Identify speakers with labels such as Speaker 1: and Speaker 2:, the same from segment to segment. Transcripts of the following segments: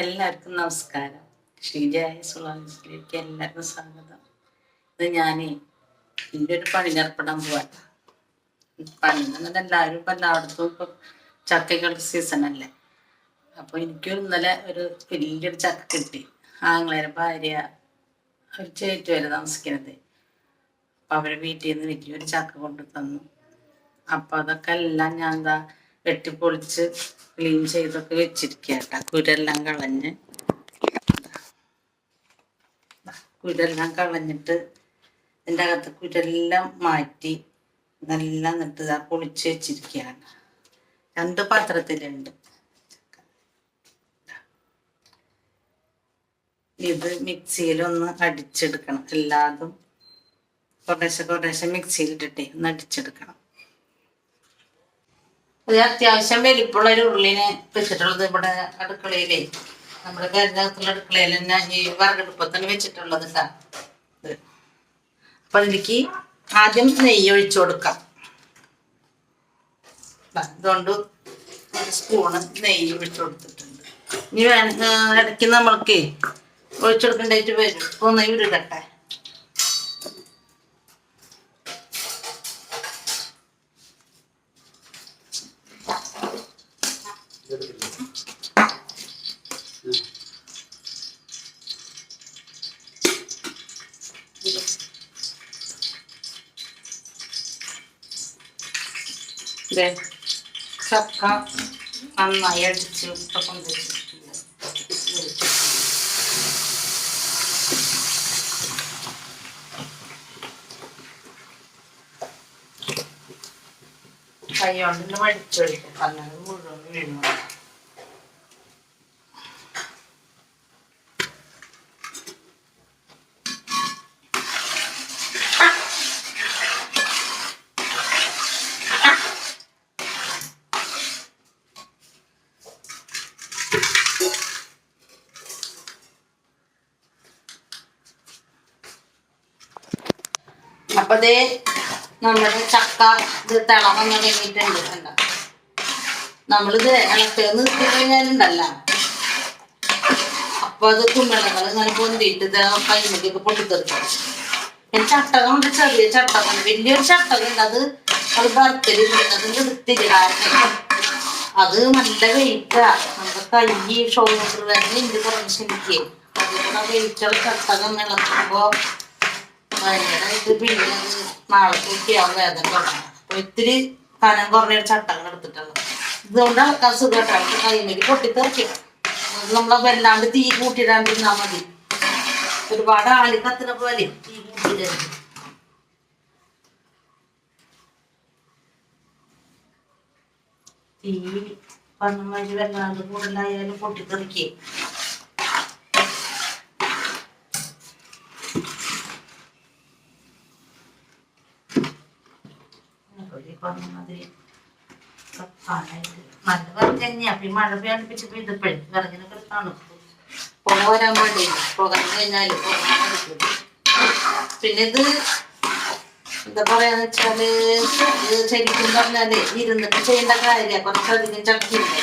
Speaker 1: എല്ലാവർക്കും നമസ്കാരം. ഷീജായ സുളാൻസിലേക്ക് എല്ലാവർക്കും സ്വാഗതം. ഇത് ഞാനേ എന്റെ ഒരു പണിഞ്ഞേർപ്പെടാൻ പോവാൻ പണി എന്നുള്ളത് എല്ലാവരും ഇപ്പം എല്ലായിടത്തും ഇപ്പം ചക്കകളുടെ സീസൺ അല്ലേ? അപ്പോൾ എനിക്ക് ഇന്നലെ ഒരു വലിയൊരു ചക്ക കിട്ടി. ആങ്ങളേരെ ഭാര്യ ഒരു ചേറ്റ് വരെ താമസിക്കുന്നത് അപ്പം അവരെ വീട്ടിൽ നിന്ന് വലിയൊരു ചക്ക കൊണ്ടു തന്നു അപ്പം അതൊക്കെ എല്ലാം ഞാൻ എന്താ വെട്ടിപ്പൊളിച്ച് ക്ലീൻ ചെയ്തൊക്കെ വെച്ചിരിക്കുക കേട്ടോ കുരെല്ലാം കളഞ്ഞ് കുരെല്ലാം കളഞ്ഞിട്ട് ഇതിന്റെ അകത്ത് കുരെല്ലാം മാറ്റി നല്ല എന്നിട്ട് ഇതാ പൊളിച്ച് വെച്ചിരിക്കുകയാണ്. രണ്ട് പാത്രത്തിലുണ്ട്. ഇത് മിക്സിയിലൊന്ന് അടിച്ചെടുക്കണം. എല്ലാതും കുറേശ്ശെ കുറേശ്ശെ മിക്സിയിലിട്ടിട്ടേ ഒന്ന് അടിച്ചെടുക്കണം. ഇത് അത്യാവശ്യം വലിപ്പമുള്ള ഒരു ഉള്ളിനെ വെച്ചിട്ടുള്ളത് ഇവിടെ അടുക്കളയിലേ. നമ്മുടെ കരുതകത്തുള്ള അടുക്കളയിൽ തന്നെ ഈ വറകടുപ്പത്താണ് വെച്ചിട്ടുള്ളത് ഇത്. അപ്പൊ അതിലേക്ക് ആദ്യം നെയ്യ് ഒഴിച്ചു കൊടുക്കാം. അതുകൊണ്ട് സ്പൂണ് നെയ്യ് ഒഴിച്ചു കൊടുത്തിട്ടുണ്ട്. ഇനി ഇടയ്ക്ക് നമ്മൾക്ക് ഒഴിച്ചു ഒഴിച്ചെടുക്കേണ്ടായിട്ട് വരും. ഒന്ന് ഉരുകട്ടെ ദേ, ചക്ക നന്നായി അടിച്ച് ഇപ്പൊ കൊണ്ടുവച്ചിട്ടുണ്ട് കൈ കൊണ്ട് വടിച്ചൊഴിക്കും കാരണം മുഴുവൻ വീഴുന്നു അപ്പൊ ദേ നമ്മുടെ ചക്ക ഇത് തിളവന്ന് തുടങ്ങിയിട്ടുണ്ട് കണ്ട? നമ്മളിത് ഇളക്കൽ നിർത്തി കഴിഞ്ഞാലുണ്ടല്ല അപ്പൊ അത് കുമ്മിളകൾ ഇങ്ങനെ പൊന്തിയിട്ട് ഇത് കൈമൊക്കെ പൊട്ടിത്തെറിക്കും. ചട്ടകം ഉണ്ട് ചെറിയ ചട്ടകം. ഉണ്ട് വലിയൊരു ചട്ടകം ഉണ്ട്. അത് അത് ബർക്കൽ അതിന്റെ എടുത്തില്ല അത് നല്ല വെയിറ്റാ നമ്മുടെ കൈ ഷോൾഡർ വരെ ഉണ്ട് കുറഞ്ഞ ശരിക്ക്. അതുകൂടെ വെയിറ്റുള്ള ചട്ടകം ഇളക്കുമ്പോ ഭയങ്കര ഇത് പിന്നെ നാളെ തൂക്കിയാവും വേദന തുടങ്ങും ഒത്തിരി കനം കുറഞ്ഞൊരു ചട്ടങ്ങൾ എടുത്തിട്ടുള്ളത് ഇതുകൊണ്ട് ആൾക്കാർ സുഖമായിട്ട് കയ്യിലേക്ക് പൊട്ടിത്തെറിക്കും. അത് നമ്മളെ വല്ലാണ്ട് തീ കൂട്ടിടാണ്ടിരുന്നാ മതി. ഒരുപാട് ആളി കത്തിനെ പോലെ തീ കൂട്ടിടരുത് തീ പറഞ്ഞമാതിരി വല്ലാണ്ട് കൂടുതലായാലും പൊട്ടിത്തെറിക്കേ ഒരു പറഞ്ഞമാതിരി കത്താനായിട്ട് നല്ല വിറക് തന്നെയാ അപ്പൊ ഈ മഴ പേടിപ്പിച്ച് പെയ്തപ്പോഴേ വിറകിനൊക്കെ തണുപ്പ് പോരാൻ വേണ്ടി പുക കഴിഞ്ഞാൽ പിന്നെ ഇത് എന്താ പറയാന്ന് വെച്ചാൽ ശരിക്കും പറഞ്ഞാൽ ഇരുന്നിട്ട് ചെയ്യേണ്ട കാര്യ കുറച്ചധികം ചട്ടിയുണ്ട്.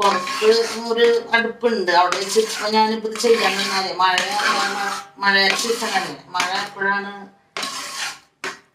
Speaker 1: പുറത്ത് ഒരു അടുപ്പുണ്ട്. അവിടെ വെച്ച് ഞാനിപ്പോ ചെയ്യാൻ നിന്നാലേ മഴ മഴ സീസൺ മഴ എപ്പോഴാണ്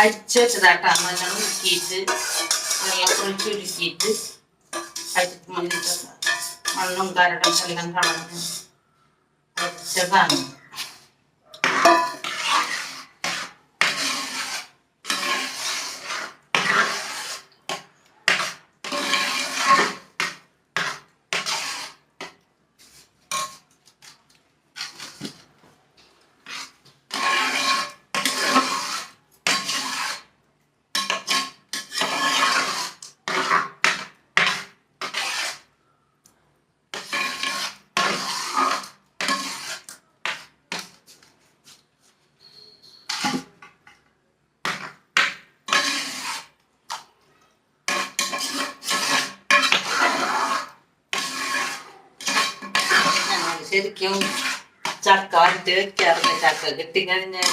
Speaker 1: അടിച്ചു വെച്ചതാട്ടാ നല്ല ഉരുക്കിയിട്ട് അടി മണ്ണിട്ട് മണ്ണും കരടും എല്ലാം കളഞ്ഞ് വെച്ചതാണ് ശരിക്കും ചക്ക വരട്ടി വെക്കാറുണ്ട് ചക്ക കിട്ടിക്കഴിഞ്ഞാൽ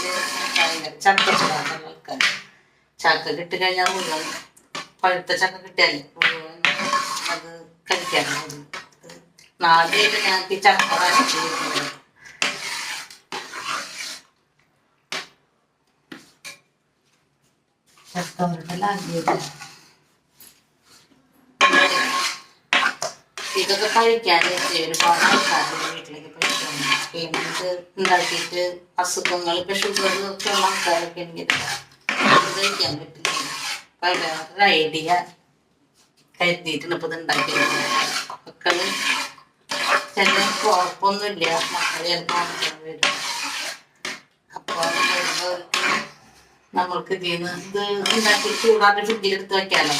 Speaker 1: ഭയങ്കര ചക്ക വെക്കാൻ ചക്ക കിട്ടിക്കഴിഞ്ഞാൽ മുഴുവൻ പഴുത്ത ചക്ക കിട്ടിയാൽ അത് കഴിക്കാറുണ്ട് നാളെ ഞങ്ങൾക്ക് ചക്ക വരട്ടി ചക്ക വരട്ടലാകിയത് ഇതൊക്കെ കഴിക്കാതെ ഒരുപാട് ആൾക്കാരുടെ വീട്ടിലേക്ക് ഇത് ഉണ്ടാക്കിയിട്ട് അസുഖങ്ങൾ ഇപ്പൊ ഷുഗർ ഒക്കെ ഉള്ള ആൾക്കാരൊക്കെ ഇത്. കഴിക്കാൻ പറ്റില്ല. പല ഐഡിയ കരുതിയിട്ടുണ്ട്. ഇപ്പൊ ഇത് ഉണ്ടാക്കിയത് മക്കൾ ചില കുഴപ്പമൊന്നുമില്ല. മക്കളെ ചിലപ്പോൾ ആൾക്കാർ വരും. അപ്പൊ വരുന്നവർക്ക് നമ്മൾക്ക് ഇതിന്ന് ഇത് ഉണ്ടാക്കി ചൂടാക്കി ഫ്രിഡ്ജിൽ എടുത്ത് വെക്കാലോ.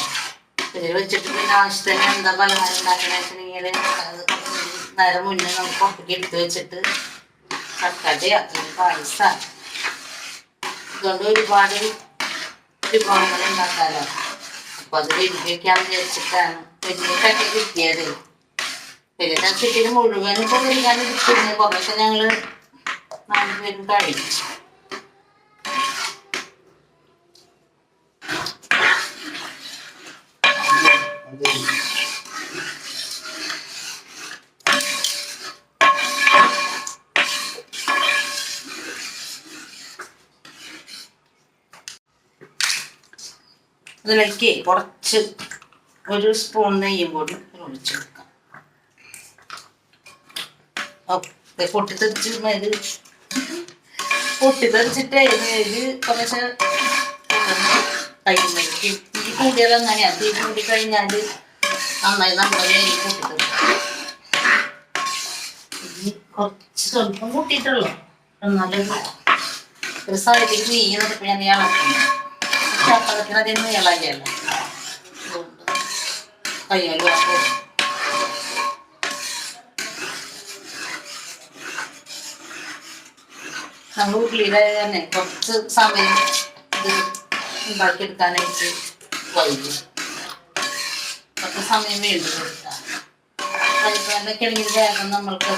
Speaker 1: ഫ്രിഡ്ജിൽ വെച്ചിട്ട് പിന്നെ ആവശ്യത്തിന് എന്താ പലഹാരം ഉണ്ടാക്കണമെന്നുണ്ടെങ്കിൽ അത് നേരം മുന്നേ നമുക്ക് പുറത്തേക്ക് എടുത്ത് വെച്ചിട്ട് കക്കടയോ അത്രയും പായസ ഇതുകൊണ്ട് ഒരുപാട് വിഭവങ്ങൾ ഉണ്ടാക്കാലോ. അപ്പൊ അത് വലിയ വെക്കാന്ന് വിചാരിച്ചിട്ടാണ്. വലിയ കട്ടി കിട്ടിയത് വലിയ ചിക്കന് മുഴുവൻ ഇപ്പൊ കഴിക്കാൻ കിട്ടുന്നത് കുറേശ്ശെ ഞങ്ങൾ നാല് പേരും കഴിച്ചു അതിലേക്ക് കുറച്ച് ഒരു സ്പൂൺ നെയ്യും കൂടി ഒഴിച്ചു കൊടുക്കാം ഓ, ദേ പൊട്ടിത്തെറിച്ച് മേൽ പൊട്ടിത്തെറിച്ചിട്ട് മേൽ കുറച്ച് കഴിയുന്നത് തീ കൂടിയത് അങ്ങനെയാ. തീ കൂടി കഴിഞ്ഞാൽ നന്നായി നമ്മുടെ മേൽ പൊട്ടിത്തെറിക്കും കുറച്ച് സ്വല്പം കൂട്ടിയിട്ടുള്ളൂ. എന്നാലും ഒരു സൈഡിൽ നെയ്യ് നിന്നിട്ട് ഞാൻ ഇളക്കുന്നു. ചപ്പളത്തിന് അതിന് ഇളകിയല്ല കയ്യല്ലോ നമ്മൾ ഉള്ളിയുടെ തന്നെ കുറച്ച് സമയം ഇത് ഉണ്ടാക്കിയെടുക്കാനായിട്ട് വൈകി കുറച്ച് സമയം വേണ്ടി കൊടുക്കാം കഴിക്കാനൊക്കെ ആണെങ്കിൽ വേഗം നമ്മൾക്ക്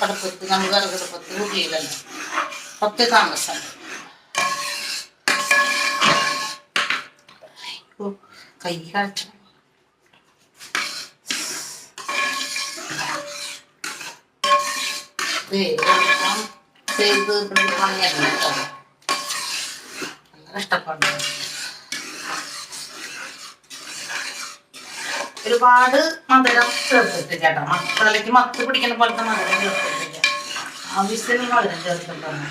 Speaker 1: കടപ്പത്ത് നമ്മൾ വിറകടുപ്പത്ത് ഉള്ളിയിലല്ല കുറച്ച് താമസം കൈ വേഗം ചെയ്ത് ഒരുപാട് മധുരം ചേർത്തിട്ട് കേട്ടോ. മക്കളിലേക്ക് മത്ത് പിടിക്കുന്ന പോലത്തെ മധുരം ചേർത്തിട്ടില്ല. ആവശ്യത്തിന് മധുരം ചേർത്തിട്ടാണ്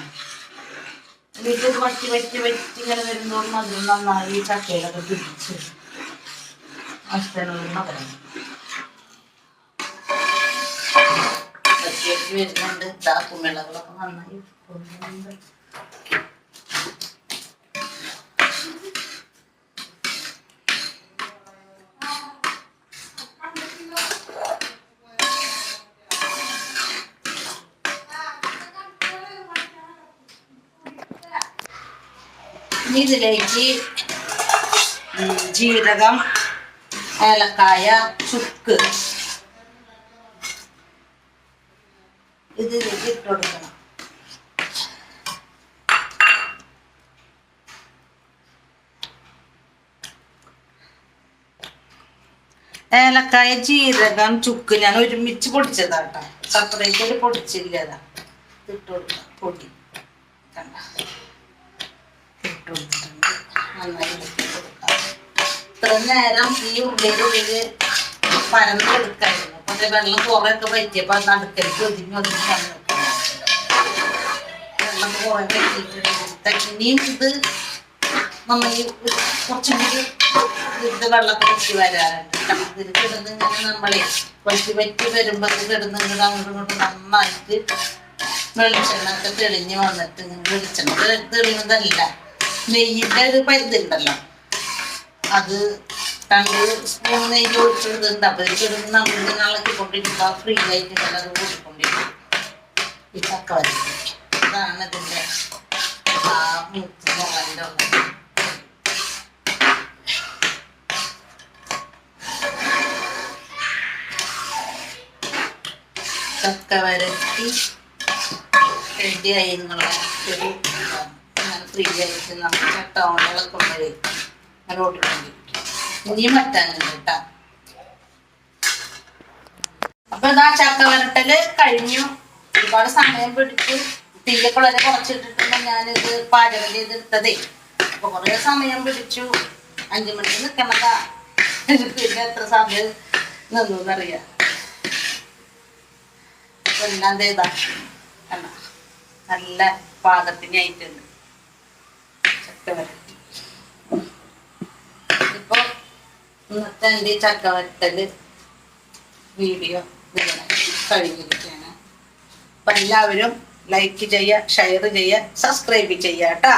Speaker 1: വീട്ടിൽ വറ്റി വറ്റി വറ്റി ഇങ്ങനെ വരുമ്പോൾ മധുരം നന്നായി ചക്കയിലൊക്കെ പിടിച്ച് ആവശ്യത്തിനുള്ള മധുരം. വറ്റി വറ്റി വരുന്നുണ്ട്. ഇതാ കുമിളകളൊക്കെ നന്നായി പോകുന്നുണ്ട് ഇതിലേക്ക് ജീരകം ഏലക്കായ ചുക്ക് ഇതിലേക്ക് ഇട്ട് കൊടുക്കണം. ഏലക്കായ ജീരകം ചുക്ക് ഞാൻ ഒരുമിച്ച് പൊടിച്ചതാട്ടോ. സെപ്പറേറ്റ് ഒരു പൊടിച്ചില്ലതാ. ഇട്ട് കൊടുക്കാം. പൊടി. കണ്ട? ഇട്ട് കൊടുത്തിട്ടുണ്ട് നന്നായി ഇത്ര നേരം ഈ ഉള്ളിയുടെ ഉള്ളിൽ പരന്നെടുക്കായിരുന്നു അപ്പൊ ദേ വെള്ളം കുറെയൊക്കെ പറ്റിയപ്പോ അത് നടുക്കലേക്ക് ഒതുങ്ങി ഒതുങ്ങി വെള്ളം കുറെ പറ്റിയിട്ടുണ്ട് ഇനിയും ഇത് നമ്മൾ ഈ കുറച്ചും കൂടി ഇത് വെള്ളത്തിൽ വെച്ച് വരാറുണ്ട്. ഇതിൽ കിടന്ന് നമ്മളെ വറ്റി വറ്റി വരുമ്പോ ഇത് കിടന്ന് ഇങ്ങോട്ട് അങ്ങോട്ടും ഇങ്ങോട്ടും നന്നായിട്ട് വെളിച്ചെണ്ണ ഒക്കെ തെളിഞ്ഞ് വന്നിട്ട് വെളിച്ചെണ്ണ തെ- നെയ്യിന്റെ ഒരു പരിധിണ്ടല്ലോ അത് രണ്ട് സ്പൂൺ നെയ്യ് ഒഴിച്ചെടുത്തിട്ടുണ്ട്. അപ്പൊ ഇത് കിടന്ന് നമ്മൾ ഇങ്ങനെ ഇളക്കിക്കൊണ്ടിരിക്കുക. ഫ്രീ ആയിട്ട് അത് കൂട്ടിക്കൊണ്ടിരിക്കും ഈ ചക്ക അതാണ് ഇതിന്റെ ആ മൂത്ത് മുളകിന്റെ ഒന്ന് ചക്ക വരട്ടി റെഡിയായി എന്നുള്ള ഒരു ഇതാണ് നമുക്ക് ആയിട്ട് നമ്മൾ ചട്ട ഇളക്കുമ്പോഴേ അങ്ങനെ ഓടിക്കൊണ്ടിരിക്കും ഇനിയും കേട്ടാ. അപ്പൊ ഇതാ ചക്ക വരട്ടൽ കഴിഞ്ഞു. ഒരുപാട് സമയം പിടിച്ചു. തീയൊക്കെ വളരെ കുറച്ചിട്ടിട്ടുണ്ട്. ഞാനിത് പാചകം ചെയ്തെടുത്തതേ. അപ്പൊ കുറെ സമയം പിടിച്ചു. അഞ്ചു മണിക്ക് നിക്കണതാ. പിന്നെ എത്ര സമയം നിന്നു എന്നറിയാം അപ്പൊ എല്ലാം ചെയ്താ കണ്ട? ചക്ക വരട്ടി ഇപ്പൊ ഇന്നത്തെ എന്റെ വീഡിയോ കഴിഞ്ഞിരിക്കുകയാണ്. അപ്പം എല്ലാവരും ലൈക്ക് ചെയ്യുക ഷെയർ ചെയ്യുക സബ്സ്ക്രൈബ് ചെയ്യുക കേട്ടോ